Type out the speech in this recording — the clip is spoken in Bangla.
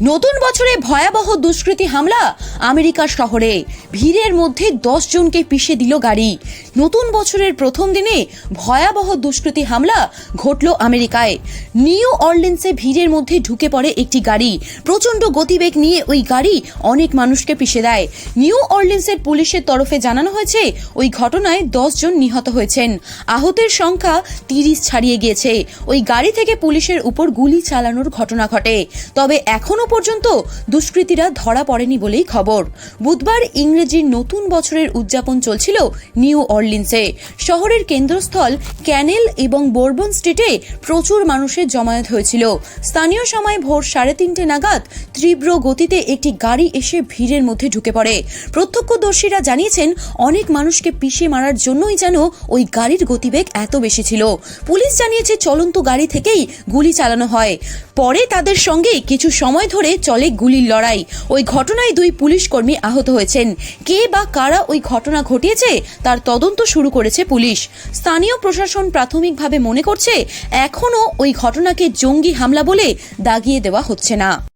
নতুন বছরে ভয়াবহ দুষ্কৃতী হামলা আমেরিকার শহরে। ভিড়ের মধ্যে দশ জনকে পিষে দিল গাড়ি। নতুন বছরের প্রথম দিনে ভয়াবহ দুষ্কৃতী হামলা ঘটল আমেরিকায়। নিউ অর্লিন্সে ভিড়ের মধ্যে ঢুকে পড়ে একটি গাড়ি। প্রচণ্ড গতিবেগ নিয়ে ওই গাড়ি অনেক মানুষকে পিষে দেয়। নিউ অর্লিন্সের পুলিশের তরফে জানানো হয়েছে, ওই ঘটনায় জন নিহত হয়েছেন। আহতের সংখ্যা তিরিশ ছাড়িয়ে গিয়েছে। ওই গাড়ি থেকে পুলিশের উপর গুলি চালানোর ঘটনা ঘটে। তবে এখনও পর্যন্ত দুষ্কৃতীরা ধরা পড়েনি বলেই খবর। বুধবার ইংরেজির নতুন বছরের উদযাপন চলছিল নিউ অর্লিন্সে। শহরের কেন্দ্রস্থল ক্যানেল এবং বোরবন স্ট্রিটে প্রচুর মানুষের জমায়েত হয়েছিল। স্থানীয় সময় ভোর সাড়ে তিনটে নাগাদ তীব্র গতিতে একটি গাড়ি এসে ভিড়ের মধ্যে ঢুকে পড়ে। প্রত্যক্ষদর্শীরা জানিয়েছেন, অনেক মানুষকে পিষে মারার জন্যই যেন ওই গাড়ির গতিবেগ এত বেশি ছিল। পুলিশ জানিয়েছে, চলন্ত গাড়ি থেকেই গুলি চালানো হয়। পরে তাদের সঙ্গে কিছু সময় ধরে চলে গুলির লড়াই। ওই ঘটনায় দুই পুলিশ কর্মী আহত হয়েছেন। কে বা কারা ওই ঘটনা ঘটিয়েছে, তার তদন্ত শুরু করেছে পুলিশ। স্থানীয় প্রশাসন প্রাথমিকভাবে মনে করছে, এখনও ওই ঘটনাকে জঙ্গি হামলা বলে দাগিয়ে দেওয়া হচ্ছে না।